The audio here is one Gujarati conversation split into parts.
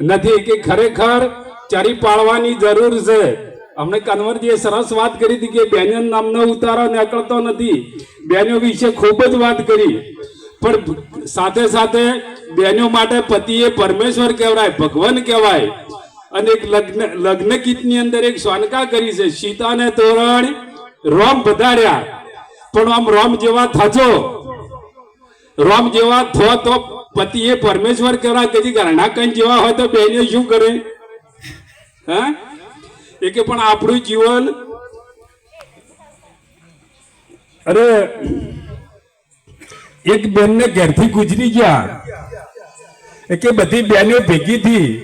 નથી કે ખરેખર ચરી પાડવાની જરૂર છે. અમને કન્વરજીએ સરસ વાત કરી હતી કે બેનિયન નામનો ઉતારો નીકળતો નથી. બેનો વિશે ખૂબ જ વાત કરી. પણ સાથે સાથે બેનો માટે પતિએ પરમેશ્વર કહેવાય, ભગવાન કહેવાય. અને એક લગ્ન લગ્ન ગીતની અંદર એક સ્વાનકા કરી છે, સીતાને તોરણ રોમ વધાર્યા પણ આમ રોમ જેવા થજો. રોમ જેવા થો તો પતિએ પરમેશ્વર કરા કદી ઘરણા કઈ જેવા હોય તો બેને શું કરે? હા? એ કે પણ આપણું જીવન અરે, એક બેનને ઘેરથી ગુજરી ગયા. એ કે બધી બેનો ભેગી થી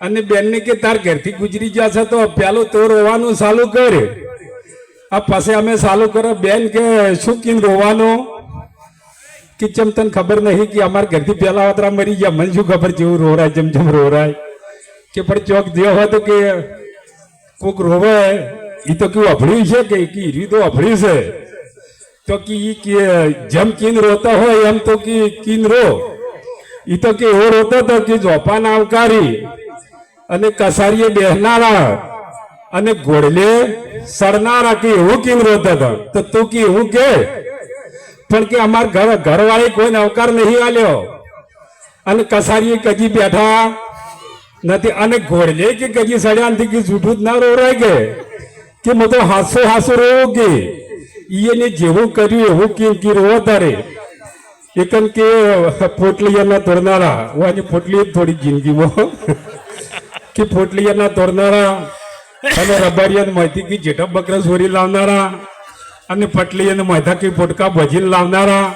અને બેનને કે તાર ઘેરથી ગુજરી ગયા છે તો પેલો તો રોવાનું ચાલુ કર. આ પાસે અમે ચાલુ કરો. બેન કે, શું કેમ રોવાનું? કે જેમ તને ખબર નહીં કે અમારા ઘરથી પેલા વાતરા મરી ગયા. મને શું ખબર જેવું રોરાય જેમ જેમ રોરાય. કે પણ ચોક જે હોય તો કે કોક રોવે. એ તો કેવું અભળ્યું છે કે ઈરી તો અભળ્યું છે. તો કે જેમ કીન રોતા હોય એમ તો કે કીન રો. એ તો કે એવો રોતો તો કે જોપાન આવકારી. અને કસારીએ બેહનારા. અને ઘોડલે સડનારા કે એવું કીન રોતો હતો. તો તું કે એવું કે? પણ કે અમાર ઘર ઘરવાળી કોઈને અવકાર નહીં આલ્યો. અને કસારીએ કજી બેઠા. નથી, અને ઘોડલે કે કજી સડ્યા નથી, કે જૂઠું જ ના રોવરાય કે. કે હું તો હાસો હાસો રોવું કે. એને જેવું કર્યું, એવું કે કે રોવો તારે. એકન કે, ફોટલિયાના તોડનારા હું ફોટલી થોડી જિંદગીમાં. કે ફોટલિયાના તોડનારા અને રબારિયાને માહિતી કે જેઠા બકરા સોરી લાવનારા. અને પટલીયાને અને કે પોટકા ભજીને લાવનારા.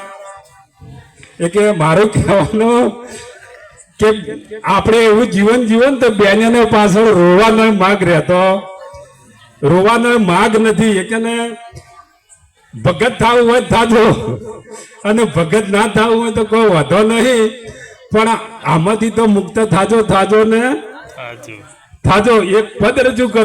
એ કે મારું કહેવાનું કે આપણે એવું જીવન જીવન તો બેનને પાછળ રોવાનો માગ રહેતો. રોવાનો માગ નથી. એ કે ને ભગત થવું હોય થાજો. અને ભગત ના થવું હોય તો કોઈ વાંધો નહીં. પણ આમાંથી તો મુક્ત થાજો થાજો ને થાજો. એક પદ રજૂ કર